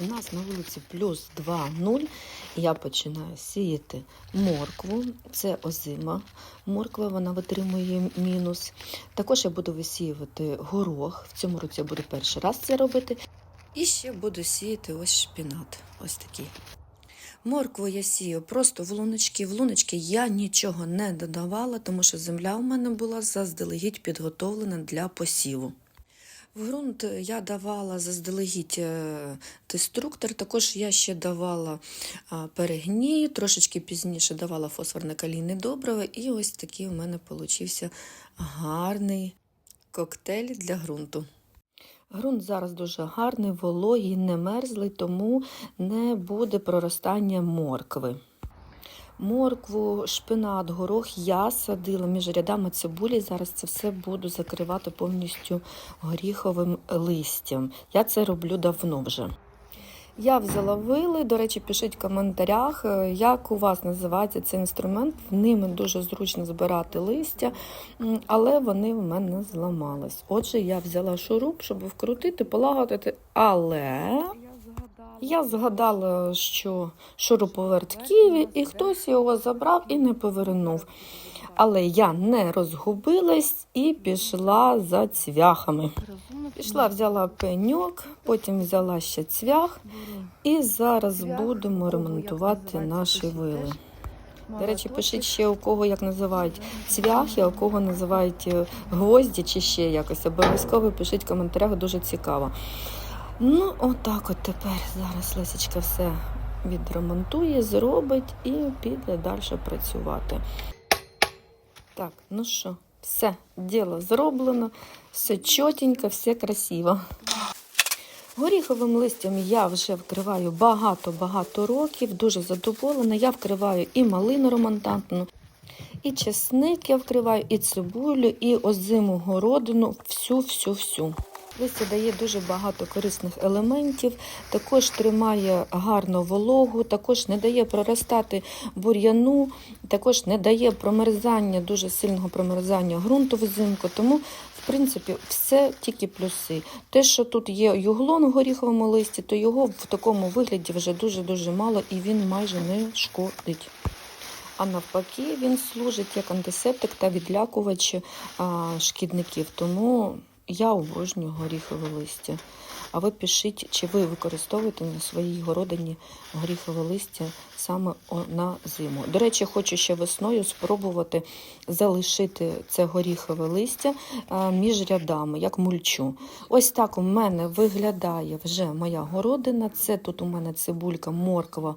В нас на вулиці плюс 2-0. Я починаю сіяти моркву. Це озима морква, вона витримує мінус. Також я буду висіювати горох. В цьому році я буду перший раз це робити. І ще буду сіяти ось шпінат. Ось такий. Моркву я сію просто в луночки. В луночки я нічого не додавала, тому що земля у мене була заздалегідь підготовлена для посіву. В ґрунт я давала заздалегідь е, деструктор, також я ще давала перегній, трошечки пізніше давала фосфорне калійне добриво, і ось такий у мене получився гарний коктейль для ґрунту. Грунт зараз дуже гарний, вологий, не мерзлий, тому не буде проростання моркви. Моркву, шпинат, горох я садила між рядами цибулі. Зараз це все буду закривати повністю горіховим листям. Я це роблю давно вже. Я взяла вили. До речі, пишіть в коментарях, е, як у вас називається цей інструмент. В Ними дуже зручно збирати листя, але вони в мене зламались. Отже, я взяла шуруп, щоб вкрутити, полагодити, але. Я згадала, що шуруповерт і хтось його забрав і не повернув. Але я не розгубилась і пішла за цвяхами. Пішла, взяла пеньок, потім взяла ще цвях, і зараз будемо ремонтувати наші вили. До речі, пишіть ще у кого як називають цвяхи, а у кого називають е, гвозді чи ще якось. Обов'язково пишіть в коментарях, дуже цікаво. Ну, отак от тепер зараз Лесечка все відремонтує, зробить і піде далі працювати. Так, ну що, все, діло зроблено, все чотенько, все красиво. Горіховим листям я вже вкриваю багато-багато років, дуже задоволена. Я вкриваю і малину романтантну, і чесник я вкриваю, і цибулю, і озиму городину, всю-всю-всю. Листя дає дуже багато корисних елементів, також тримає гарно вологу, також не дає проростати бур'яну, також не дає промерзання, дуже сильного промерзання ґрунту взимку. Тому, в принципі, все тільки плюси. Те, що тут є юглон в горіховому листі, то його в такому вигляді вже дуже-дуже мало і він майже не шкодить. А навпаки, він служить як антисептик та відлякувач шкідників. Тому я обожнюю горіхове листя. А ви пишіть, чи ви використовуєте на своїй городині горіхове листя саме на зиму. До речі, хочу ще весною спробувати залишити це горіхове листя між рядами, як мульчу. Ось так у мене виглядає вже моя городина. Це тут у мене цибулька, морква,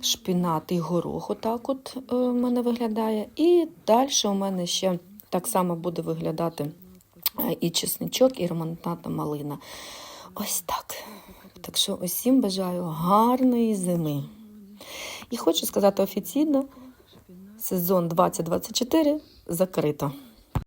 шпінат і горох. Отак от е, у мене виглядає. І далі у мене ще так само буде виглядати е, і чесничок, і романтната малина. Ось так. Так що усім бажаю гарної зими. І хочу сказати офіційно: сезон 2024 закрито.